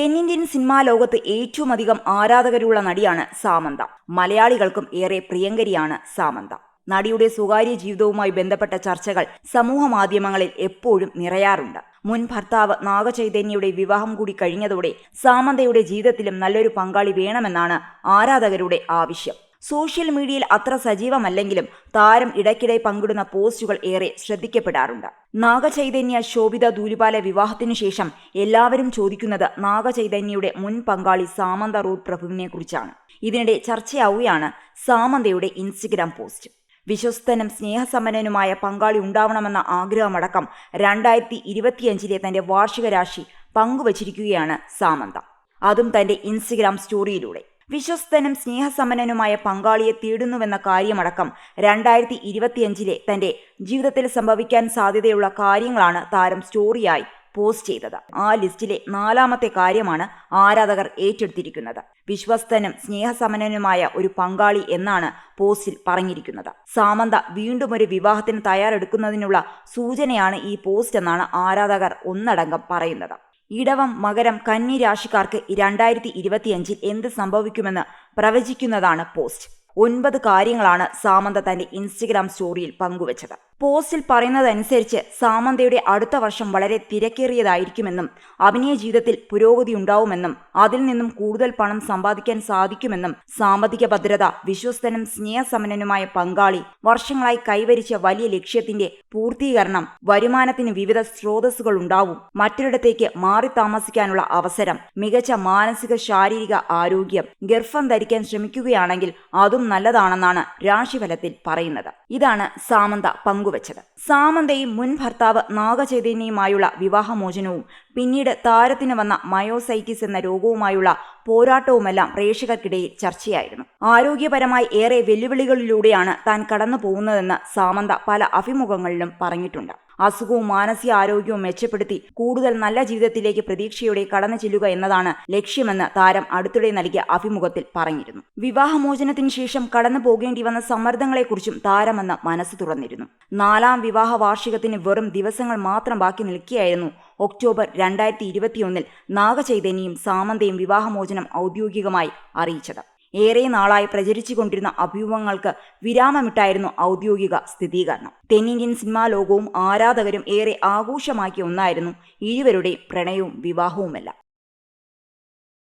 തെന്നിന്ത്യൻ സിനിമാ ലോകത്ത് ഏറ്റവും അധികം ആരാധകരുള്ള നടിയാണ് സാമന്ത. മലയാളികൾക്കും ഏറെ പ്രിയങ്കരിയാണ് സാമന്ത. നടിയുടെ സ്വകാര്യ ജീവിതവുമായി ബന്ധപ്പെട്ട ചർച്ചകൾ സമൂഹ മാധ്യമങ്ങളിൽ എപ്പോഴും നിറയാറുണ്ട്. മുൻ ഭർത്താവ് നാഗചൈതന്യയുടെ വിവാഹം കൂടി കഴിഞ്ഞതോടെ സാമന്തയുടെ ജീവിതത്തിലും നല്ലൊരു പങ്കാളി വേണമെന്നാണ് ആരാധകരുടെ ആവശ്യം. സോഷ്യൽ മീഡിയയിൽ അത്ര സജീവമല്ലെങ്കിലും താരം ഇടയ്ക്കിടെ പങ്കിടുന്ന പോസ്റ്റുകൾ ഏറെ ശ്രദ്ധിക്കപ്പെടാറുണ്ട്. നാഗചൈതന്യ ശോഭിത ദൂലിപാല വിവാഹത്തിനു ശേഷം എല്ലാവരും ചോദിക്കുന്നത് നാഗചൈതന്യയുടെ മുൻ പങ്കാളി സാമന്ത റൂത്ത് പ്രഭുവിനെ കുറിച്ചാണ്. ഇതിനിടെ ചർച്ചയാവുകയാണ് സാമന്തയുടെ ഇൻസ്റ്റഗ്രാം പോസ്റ്റ്. വിശ്വസ്തനും സ്നേഹസമ്പന്നനുമായ പങ്കാളി ഉണ്ടാവണമെന്ന ആഗ്രഹമടക്കം രണ്ടായിരത്തി ഇരുപത്തിയഞ്ചിലെ തന്റെ വാർഷിക രാശി പങ്കുവച്ചിരിക്കുകയാണ് സാമന്ത. അതും തന്റെ ഇൻസ്റ്റഗ്രാം സ്റ്റോറിയിലൂടെ. വിശ്വസ്തനും സ്നേഹസമനനുമായ പങ്കാളിയെ തേടുന്നുവെന്ന കാര്യമടക്കം രണ്ടായിരത്തി ഇരുപത്തിയഞ്ചിലെ തന്റെ ജീവിതത്തിൽ സംഭവിക്കാൻ സാധ്യതയുള്ള കാര്യങ്ങളാണ് താരം സ്റ്റോറിയായി പോസ്റ്റ് ചെയ്തത്. ആ ലിസ്റ്റിലെ നാലാമത്തെ കാര്യമാണ് ആരാധകർ ഏറ്റെടുത്തിരിക്കുന്നത്. വിശ്വസ്തനും സ്നേഹസമനനുമായ ഒരു പങ്കാളി എന്നാണ് പോസ്റ്റിൽ പറഞ്ഞിരിക്കുന്നത്. സാമന്ത വീണ്ടും ഒരു വിവാഹത്തിന് തയ്യാറെടുക്കുന്നതിനുള്ള സൂചനയാണ് ഈ പോസ്റ്റ് എന്നാണ് ആരാധകർ ഒന്നടങ്കം പറയുന്നത്. ഇടവം മകരം കന്നി രാശിക്കാർക്ക് രണ്ടായിരത്തി ഇരുപത്തിയഞ്ചിൽ എന്ത് സംഭവിക്കുമെന്ന് പ്രവചിക്കുന്നതാണ് പോസ്റ്റ്. ഒൻപത് കാര്യങ്ങളാണ് സാമന്ത തന്റെ ഇൻസ്റ്റഗ്രാം സ്റ്റോറിയിൽ പങ്കുവച്ചത്. പോസ്റ്റിൽ പറയുന്നതനുസരിച്ച് സാമന്തയുടെ അടുത്ത വർഷം വളരെ തിരക്കേറിയതായിരിക്കുമെന്നും അഭിനയ ജീവിതത്തിൽ പുരോഗതി ഉണ്ടാവുമെന്നും അതിൽ നിന്നും കൂടുതൽ പണം സമ്പാദിക്കാൻ സാധിക്കുമെന്നും സാമ്പത്തിക ഭദ്രത വിശ്വസ്തനും സ്നേഹസമനനുമായ പങ്കാളി വർഷങ്ങളായി കൈവരിച്ച വലിയ ലക്ഷ്യത്തിന്റെ പൂർത്തീകരണം വരുമാനത്തിന് വിവിധ സ്രോതസ്സുകൾ ഉണ്ടാവും. മറ്റൊരിടത്തേക്ക് മാറി താമസിക്കാനുള്ള അവസരം മികച്ച മാനസിക ശാരീരിക ആരോഗ്യം ഗർഭം ധരിക്കാൻ ശ്രമിക്കുകയാണെങ്കിൽ അതും നല്ലതാണെന്നാണ് രാശിഫലത്തിൽ പറയുന്നത്. ഇതാണ് സാമന്ത പങ്കുവച്ചത്. സാമന്തയും മുൻ ഭർത്താവ് നാഗചൈതന്യയുമായുള്ള വിവാഹമോചനവും പിന്നീട് താരത്തിന് വന്ന മയോസൈറ്റിസ് എന്ന രോഗവുമായുള്ള പോരാട്ടവുമെല്ലാം പ്രേക്ഷകർക്കിടയിൽ ചർച്ചയായിരുന്നു. ആരോഗ്യപരമായി ഏറെ വെല്ലുവിളികളിലൂടെയാണ് താൻ കടന്നു പോകുന്നതെന്ന് സാമന്ത പല അഭിമുഖങ്ങളിലും പറഞ്ഞിട്ടുണ്ട്. അസുഖവും മാനസിക ആരോഗ്യവും മെച്ചപ്പെടുത്തി കൂടുതൽ നല്ല ജീവിതത്തിലേക്ക് പ്രതീക്ഷയോടെ കടന്നു ചെല്ലുക എന്നതാണ് ലക്ഷ്യമെന്ന് താരം അടുത്തിടെ നൽകിയ അഭിമുഖത്തിൽ പറഞ്ഞിരുന്നു. വിവാഹമോചനത്തിന് ശേഷം കടന്നു പോകേണ്ടി വന്ന സമ്മർദ്ദങ്ങളെക്കുറിച്ചും താരമെന്ന് മനസ്സ് തുറന്നിരുന്നു. നാലാം വിവാഹ വാർഷികത്തിന് വെറും ദിവസങ്ങൾ മാത്രം ബാക്കി നിൽക്കുകയായിരുന്നു ഒക്ടോബർ രണ്ടായിരത്തി ഇരുപത്തിയൊന്നിൽ നാഗചൈതന്യയും സാമന്തയും വിവാഹമോചനം ഔദ്യോഗികമായി അറിയിച്ചത്. ഏറെ നാളായി പ്രചരിച്ചു കൊണ്ടിരുന്ന അഭ്യൂഹങ്ങൾക്ക് വിരാമമിട്ടായിരുന്നു ഔദ്യോഗിക സ്ഥിരീകരണം തെന്നിന്ത്യൻ സിനിമാ ലോകവും ആരാധകരും ഏറെ ആഘോഷമാക്കിയ ഒന്നായിരുന്നു ഇരുവരുടെയും പ്രണയവും വിവാഹവുമെല്ലാം.